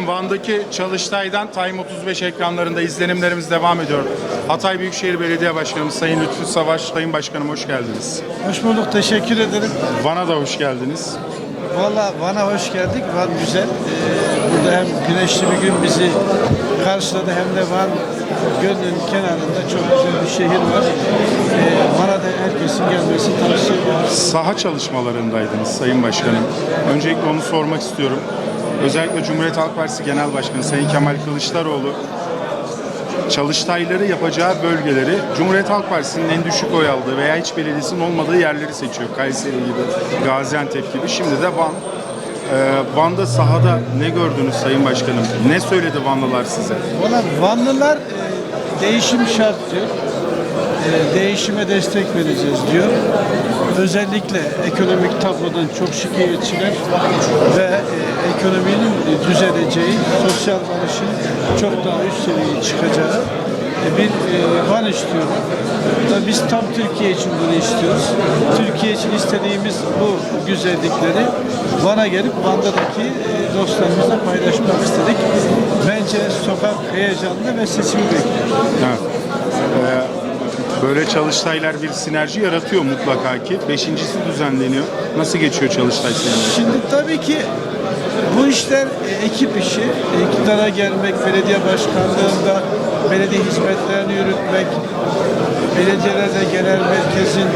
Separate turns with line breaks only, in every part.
Van'daki Çalıştay'dan Time 35 ekranlarında izlenimlerimiz devam ediyor. Hatay Büyükşehir Belediye Başkanımız Sayın Lütfü Savaş, Sayın Başkanım hoş geldiniz.
Hoş bulduk, teşekkür ederim.
Van'a da hoş geldiniz.
Valla Van'a hoş geldik. Van güzel. Ee, burada hem güneşli bir gün bizi karşıladı hem de Van Gölü'nün kenarında çok güzel bir şehir var. Ee, Van'a da herkesin gelmesini tavsiye ediyoruz.
Saha çalışmalarındaydınız Sayın Başkanım. Öncelikle onu sormak istiyorum. Özellikle Cumhuriyet Halk Partisi Genel Başkanı Sayın Kemal Kılıçdaroğlu çalıştayları yapacağı bölgeleri Cumhuriyet Halk Partisi'nin en düşük oy aldığı veya hiç belediyesinin olmadığı yerleri seçiyor. Kayseri gibi, Gaziantep gibi. Şimdi de Van. Ee, Van'da sahada ne gördünüz Sayın Başkanım? Ne söyledi Vanlılar size?
Valla Vanlılar e, değişim şart diyor. E, değişime destek vereceğiz diyor. Özellikle ekonomik tablodan çok şikayetçiler ve e, ekonominin e, düzeleceği, sosyal barışın çok daha üst seviyeye çıkacağı e, bir e, Van istiyorlar. Da biz tam Türkiye için bunu istiyoruz. Türkiye için istediğimiz bu güzellikleri Van'a gelip Van'daki e, dostlarımızla paylaşmak istedik. Bence sokak heyecanlı ve seçimi bekliyor.
Evet. Ee, Böyle çalıştaylar bir sinerji yaratıyor mutlaka ki. Beşincisi düzenleniyor. Nasıl geçiyor çalıştay sinerji?
Şimdi tabii ki bu işler e, ekip işi. E, İktidara gelmek, belediye başkanlığında belediye hizmetlerini yürütmek, belediyelerle genel merkezin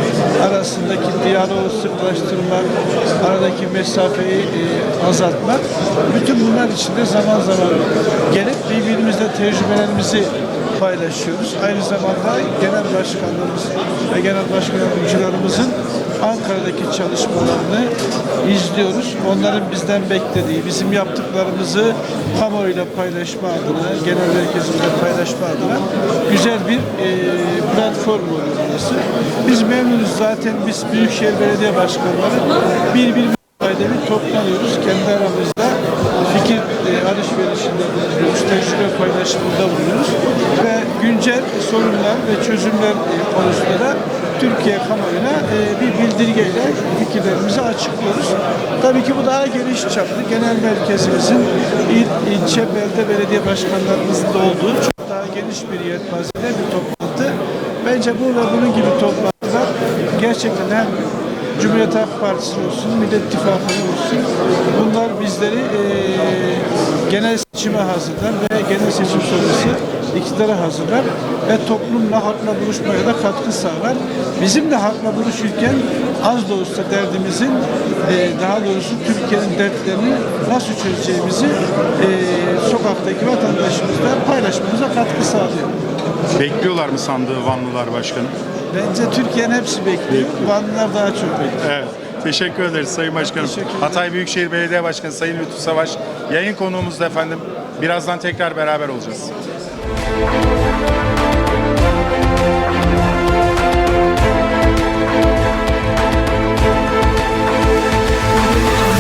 arasındaki diyaloğu sıklaştırmak, aradaki mesafeyi e, azaltmak. Bütün bunlar içinde zaman zaman gelip birbirimizle tecrübelerimizi paylaşıyoruz. Aynı zamanda genel başkanlarımız ve genel başkan yardımcılarımızın Ankara'daki çalışmalarını izliyoruz. Onların bizden beklediği, bizim yaptıklarımızı kamuoyuyla paylaşma adına, genel merkezimizde paylaşma adına güzel bir e, platform oluyor burası. Biz memnunuz zaten biz Büyükşehir Belediye Başkanları bir bir ayda bir toplanıyoruz. Kendi aramızda fikir e, alışverişinde bulunuyoruz, tecrübe paylaşımında bulunuyoruz ve güncel sorunlar ve çözümler e, konusunda da Türkiye kamuoyuna e, bir bildirgeyle fikirlerimizi açıklıyoruz. Tabii ki bu daha geniş çaplı. Genel merkezimizin il, ilçe, belde belediye başkanlarımızın da olduğu çok daha geniş bir yelpazede bir toplantı. Bence bu ve bunun gibi toplantılar gerçekten hem Cumhuriyet Halk Partisi olsun, Millet İttifakı olsun bunlar bizleri e, genel seçime hazırlar ve genel seçim sonrası iktidara hazırlar ve toplumla halkla buluşmaya da katkı sağlar. Bizim de halkla buluşurken az da olsa derdimizin e, daha doğrusu Türkiye'nin dertlerini nasıl çözeceğimizi e, sokaktaki vatandaşımızla paylaşmamıza katkı sağlıyor.
Bekliyorlar mı sandığı Vanlılar Başkanım?
Bence Türkiye'nin hepsi bekliyor. Vanlılar daha çok bekliyor.
Evet. Teşekkür ederiz Sayın Başkanım. Hatay Büyükşehir Belediye Başkanı Sayın Lütfü Savaş yayın konuğumuzda efendim. Birazdan tekrar beraber olacağız.